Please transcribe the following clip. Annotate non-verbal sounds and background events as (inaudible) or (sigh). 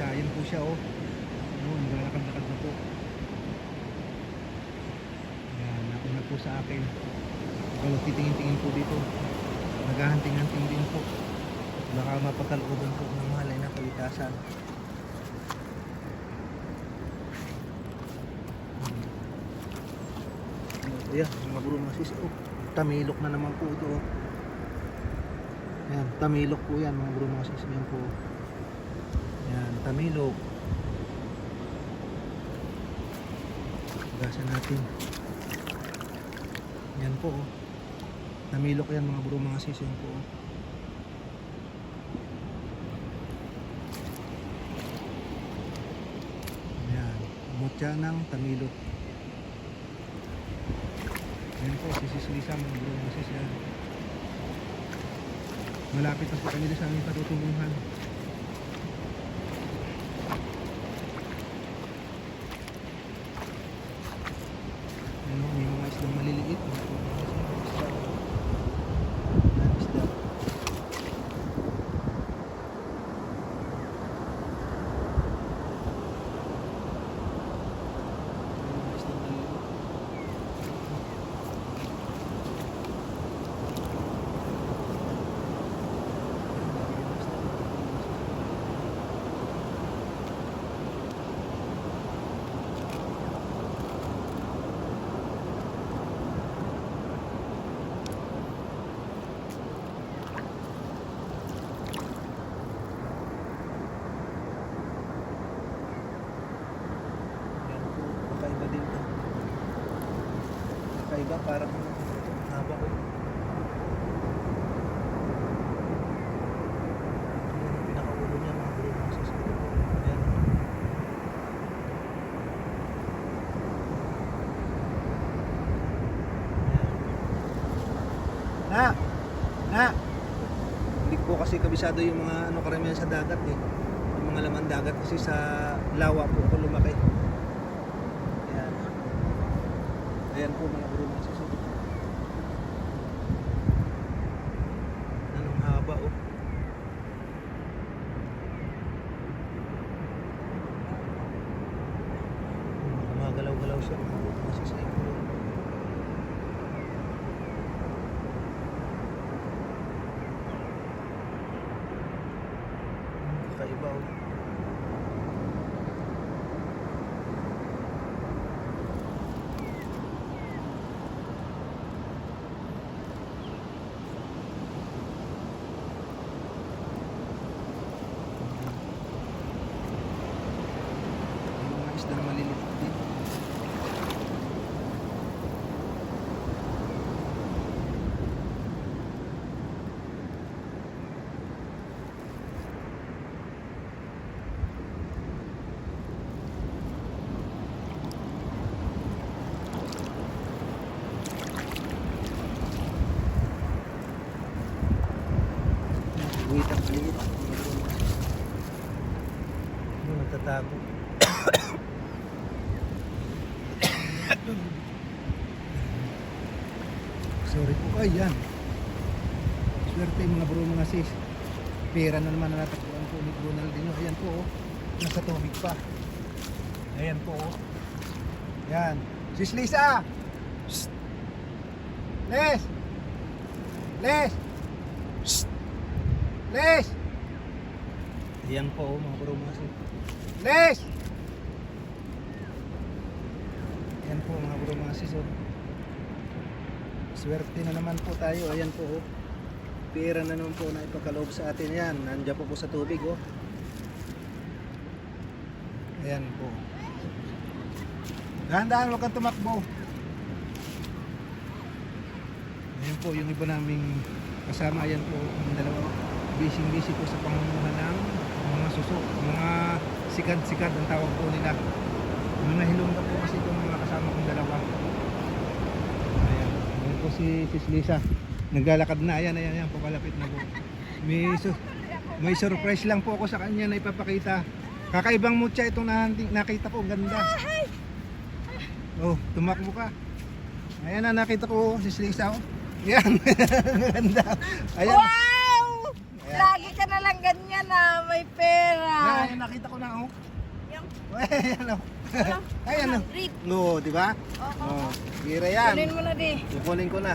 oh. Ayun, naglalakad-lakad na po. Yan, nauna po sa akin. Pero titingin-tingin po dito. Naghahanting-hanting din po. Baka mapakalooban po ng mahalay na kalikasan. Ayan, mga bro mga sis. Oh, tamilok na naman po ito. Oh. Ayan, tamilok po yan mga bro mga sis. Ayan po. Ayan, tamilok. Gasan natin. Yan po. Oh. Tamilok yan mga bro mga sis. Yan po. Oh. Ayan, mutya ng tamilok. Ayan po, sisislisa mga bro mga sis. Yan. Malapit na po kami sa aming patutunguhan. Ano, may mga islang maliliit. Ano po, mga isda. Yan, isda. May mga islang maliliit. Yan po, kakaiba din to. Kakaiba, parang haba ko. Pinakaulo niya mga bro. Na! Na! Hindi po kasi kabisado yung mga ano karamihan sa dagat eh. Yung mga laman dagat kasi sa lawa po ako lumaki. Ayan. Ayan po mga bro mga susunod. Anong haba oh. Gumagalaw-galaw siya mga susunod. Kakaiba oh. Yung mga isda na maliliit din. Wait ang maliit. Ano, nagtatago. Sorry po. Ay, yan. Swerte mga bro mga sis. Pera na naman na natakbuhan po ni Ronaldinho. Ayan po oh. Nasa tubig pa. Ayan po oh. Yan. Sis Lisa! Shh! Les! Les! Shh! Les! Ayan po oh, mga bro mga sis. Les! Ayan po mga bro mga sis oh. Swerte na naman po tayo. Ayan po oh. Pera na naman po na ipakaloob sa atin yan. Nandiyan po po sa tubig oh. Ayan po. Dahan-dahan, huwag kang tumakbo. Ayan po, yung iba naming kasama, ayan po, yung dalawa. Busy-busy po sa pangunguha ng mga suso, mga sikad-sikad ang tawag po nila. Mga hilongga po kasi itong mga kasama kong dalawa. Ayan, ayan po si Sis Lisa. Naglalakad na, ayan, ayan, ayan, papalapit na po. May, su- may surprise lang po ako sa kanya na ipapakita. Kakaibang mutya itong nakita ko, ganda. Oh, tumakbo ka. Ayan na, nakita ko, Sis Lisa. Oh. Ayan, (laughs) ganda. Ayan. Wow! Lagi ka na lang ganyan na may pera. Ayan, nakita ko na, oh. (laughs) Ay, ano? Ano? Ay, ano? 100. No, di ba? Oo. Oh, gira yan. Kunin mo na di. Kukunin ko na.